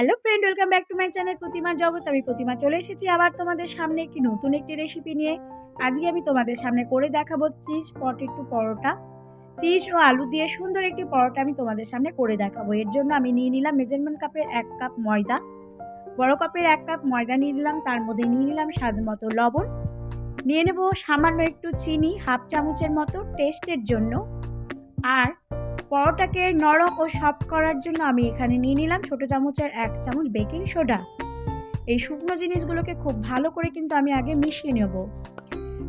Hello friend welcome back to my channel প্রতিমার জগৎ আমি প্রতিমা চলে এসেছি আবার তোমাদের সামনে একটি নতুন একটি রেসিপি নিয়ে। আজকে আমি তোমাদের সামনে করে দেখাবো চিজ পটেটো পরোটা। চিজ ও আলু দিয়ে সুন্দর একটি পরোটা আমি তোমাদের সামনে করে দেখাবো। এর জন্য আমি নিয়ে নিলাম মেজারমেন্ট কাপের এক কাপ ময়দা। বড় কাপের এক কাপ ময়দা নিয়ে নিলাম, তার মধ্যে নিয়ে নিলাম স্বাদ মতো লবণ। নিয়ে নেব সামান্য একটু চিনি, হাফ চামচের মতো টেস্টের জন্য। আর পরোটাকে নরম ও সফট করার জন্য আমি এখানে নিয়ে নিলাম ছোটো চামচের এক চামচ বেকিং সোডা। এই শুকনো জিনিসগুলোকে খুব ভালো করে কিন্তু আমি আগে মিশিয়ে নেব।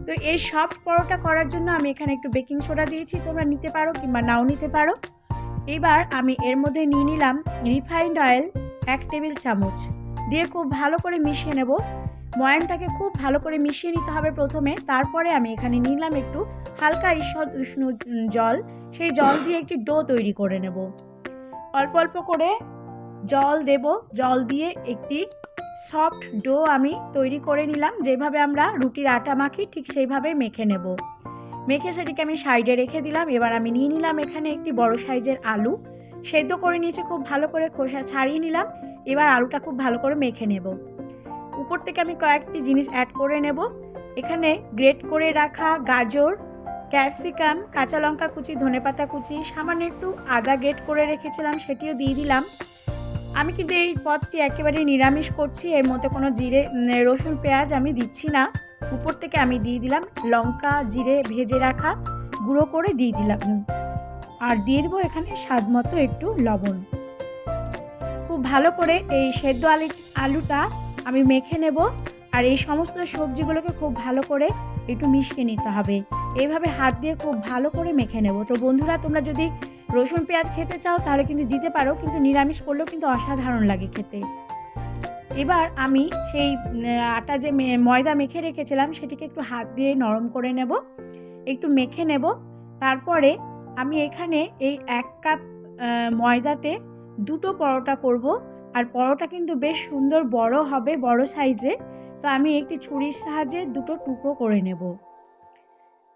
তো এই সফট পরোটা করার জন্য আমি এখানে একটু বেকিং সোডা দিয়েছি, তোমরা নিতে পারো কিংবা নাও নিতে পারো। এবার আমি এর মধ্যে নিয়ে নিলাম রিফাইন্ড অয়েল এক টেবিল চামচ। দিয়ে খুব ভালো করে মিশিয়ে নেব। ময়ামটাকে খুব ভালো করে মিশিয়ে নিতে হবে প্রথমে। তারপরে আমি এখানে নিলাম একটু হালকা ঈষৎ উষ্ণ জল। সেই জল দিয়ে একটি ডো তৈরি করে নেব। অল্প অল্প করে জল দেব। জল দিয়ে একটি সফট ডো আমি তৈরি করে নিলাম। যেভাবে আমরা রুটির আটা মাখি, ঠিক সেইভাবে মেখে নেব। মেখে সেটিকে আমি সাইডে রেখে দিলাম। এবার আমি নিয়ে নিলাম এখানে একটি বড় সাইজের আলু। সেদ্ধ করে নিয়েছে, খুব ভালো করে খোসা ছাড়িয়ে নিলাম। এবার আলুটা খুব ভালো করে মেখে নেব। উপর থেকে আমি কয়েকটি জিনিস অ্যাড করে নেব। এখানে গ্রেট করে রাখা গাজর ক্যাপসিকাম কাঁচা লঙ্কা কুচি ধনেপাতা কুচি, সামান্য একটু আদা গেট করে রেখেছিলাম, সেটিও দিয়ে দিলাম। আমি কিন্তু এই পদটি একেবারেই নিরামিষ করছি, এর মধ্যে কোনো জিরে রসুন, পেঁয়াজ আমি দিচ্ছি না। উপর থেকে আমি দিয়ে দিলাম লঙ্কা, জিরে ভেজে রাখা, গুঁড়ো করে দিয়ে দিলাম। আর দিয়ে দেবো এখানে স্বাদ মতো একটু লবণ। খুব ভালো করে এই সেদ্ধ আলু, আলুটা আমি মেখে নেব আর এই সমস্ত সবজিগুলোকে খুব ভালো করে একটু মিশিয়ে নিতে হবে। এইভাবে হাত দিয়ে খুব ভালো করে মেখে নেব। তো বন্ধুরা, তোমরা যদি রসুন, পেঁয়াজ খেতে চাও তাহলে কিন্তু দিতে পারো, কিন্তু নিরামিষ করলেও কিন্তু অসাধারণ লাগে খেতে। এবার আমি সেই আটা যে ময়দা মেখে রেখেছিলাম সেটিকে একটু হাত দিয়ে নরম করে নেব। একটু মেখে নেব। তারপরে আমি এখানে এই এক কাপ ময়দাতে দুটো পরোটা করব। আর পরোটা কিন্তু বেশ সুন্দর বড় হবে, বড় সাইজের। তো আমি একটি ছুরির সাহায্যে দুটো টুকরো করে নেব।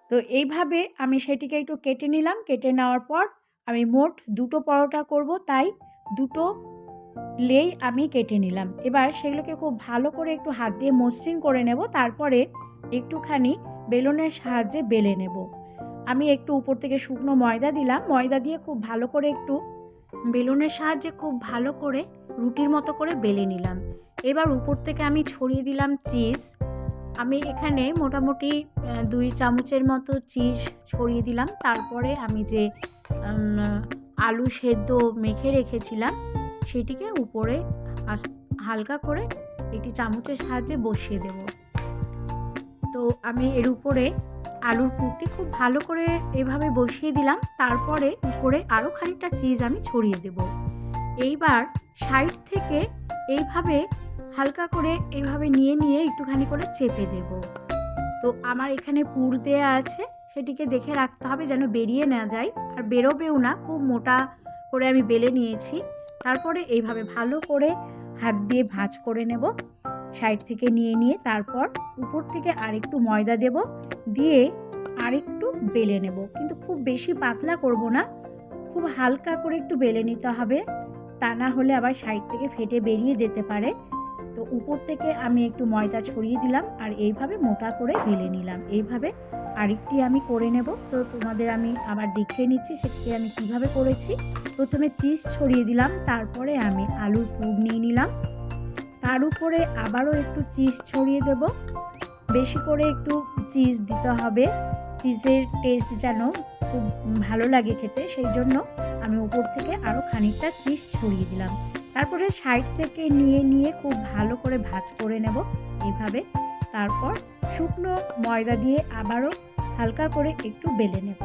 তো এইভাবে আমি সেটিকে একটু কেটে নিলাম। কেটে নেওয়ার পর আমি মোট দুটো পরোটা করব, তাই দুটো লেই আমি কেটে নিলাম। এবার সেগুলোকে খুব ভালো করে একটু হাত দিয়ে মসৃণ করে নেব, তারপরে একটুখানি বেলুনের সাহায্যে বেলে নেব। আমি একটু উপর থেকে শুকনো ময়দা দিলাম। ময়দা দিয়ে খুব ভালো করে একটু বেলুনের সাহায্যে খুব ভালো করে রুটির মতো করে বেলে নিলাম। এবার উপর থেকে আমি ছড়িয়ে দিলাম চিজ। আমি এখানে মোটামুটি দুই চামচের মতো চিজ ছড়িয়ে দিলাম। তারপরে আমি যে আলু সেদ্ধ মেখে রেখেছিলাম, সেটিকে উপরে হালকা করে একটি চামচের সাহায্যে বসিয়ে দেব। তো আমি এর উপরে আলুর পুরটি খুব ভালো করে এভাবে বসিয়ে দিলাম। তারপরে উপরে আরও খানিকটা চিজ আমি ছড়িয়ে দেব। এইবার সাইড থেকে এইভাবে হালকা করে এইভাবে নিয়ে নিয়ে একটুখানি করে চেপে দেব। তো আমার এখানে পুর দেয়া আছে, সেটিকে দেখে রাখতে হবে যেন বেরিয়ে না যায়। আর বেরোবেও না, খুব মোটা করে আমি বেলে নিয়েছি। তারপরে এইভাবে ভালো করে হাত দিয়ে ভাঁজ করে নেব। সাইড থেকে নিয়ে নিয়ে তারপর উপর থেকে আরেকটু ময়দা দেব, দিয়ে আরেকটু বেলে নেব। কিন্তু খুব বেশি পাতলা করব না, খুব হালকা করে একটু বেলে নিতে হবে। তা না হলে আবার সাইড থেকে ফেটে বেরিয়ে যেতে পারে। তো উপর থেকে আমি একটু ময়দা ছড়িয়ে দিলাম আর এইভাবে মোটা করে বেলে নিলাম। এইভাবে আরেকটি আমি করে নেব। তো তোমাদের আমি আবার দেখিয়ে নিচ্ছি সেটি আমি কীভাবে করেছি। প্রথমে চিজ ছড়িয়ে দিলাম, তারপরে আমি আলুর পুর নিয়ে নিলাম। তার উপরে আবারও একটু চিজ ছড়িয়ে দেব। বেশি করে একটু চিজ দিতে হবে। চিজের টেস্ট যেন খুব ভালো লাগে খেতে, সেই জন্য আমি উপর থেকে আরও খানিকটা চিজ ছড়িয়ে দিলাম। তারপরে সাইড থেকে নিয়ে নিয়ে খুব ভালো করে ভাজ করে নেব এইভাবে তারপর শুকনো ময়দা দিয়ে আবারও হালকা করে একটু বেলে নেব।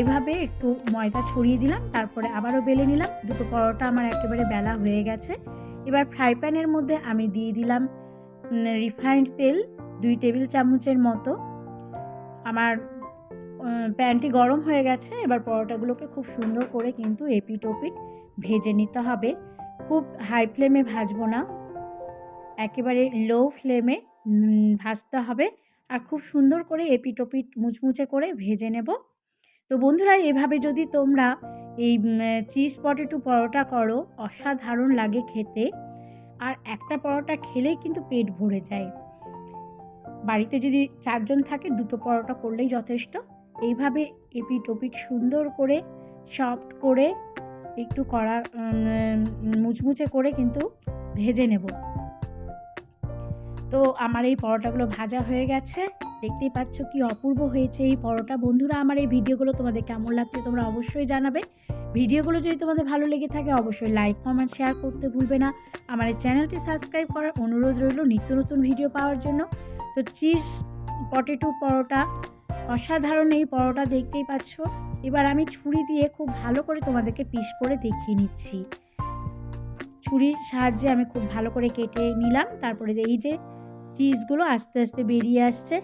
এভাবে একটু ময়দা ছড়িয়ে দিলাম, তারপরে আবারও বেলে নিলাম। দুটো পরোটা আমার একেবারে বেলা হয়ে গেছে। এবার ফ্রাই প্যানের মধ্যে আমি দিয়ে দিলাম রিফাইন্ড তেল, দুই টেবিল চামচের মতো। আমার প্যানটি গরম হয়ে গেছে। এবার পরোটাগুলোকে খুব সুন্দর করে কিন্তু এপিট ওপিট ভেজে নিতে হবে। খুব হাই ফ্লেমে ভাজবো না। একেবারে লো ফ্লেমে ভাজতে হবে। আর খুব সুন্দর করে এপিট ওপিট মুচমুচে করে ভেজে নেব। তো বন্ধুরা, এভাবে যদি তোমরা এই চিজ পটেটো পরোটা করো, অসাধারণ লাগে খেতে। আর একটা পরোটা খেলেই কিন্তু পেট ভরে যায়। বাড়িতে যদি চারজন থাকে, দুটো পরোটা করলেই যথেষ্ট। এইভাবে এপিট ওপিট সুন্দর করে সফট করে একটু উম, মুচমুচে করে কিন্তু ভেজে নেব। তো আমার এই পরোটাগুলো ভাজা হয়ে গেছে। দেখতেই পাচ্ছ কি অপূর্ব হয়েছে এই পরোটা। বন্ধুরা আমার এই ভিডিওগুলো তোমাদের কেমন লাগছে তোমরা অবশ্যই জানাবে। ভিডিওগুলো যদি তোমাদের ভালো লেগে থাকে অবশ্যই লাইক কমেন্ট শেয়ার করতে ভুলবে না। আমার এই চ্যানেলটি সাবস্ক্রাইব করার অনুরোধ রইল নিত্য নতুন ভিডিও পাওয়ার জন্য। তো চিজ পটেটো পরোটা অসাধারণ এই পরোটা দেখতেই পাচ্ছ। এবার আমি ছুরি দিয়ে খুব ভালো করে তোমাদেরকে পিস করে দেখিয়ে নিচ্ছি। ছুরির সাহায্যে আমি খুব ভালো করে কেটে নিলাম। তারপরে এই যে চিজগুলো আস্তে আস্তে বেরিয়ে আসছে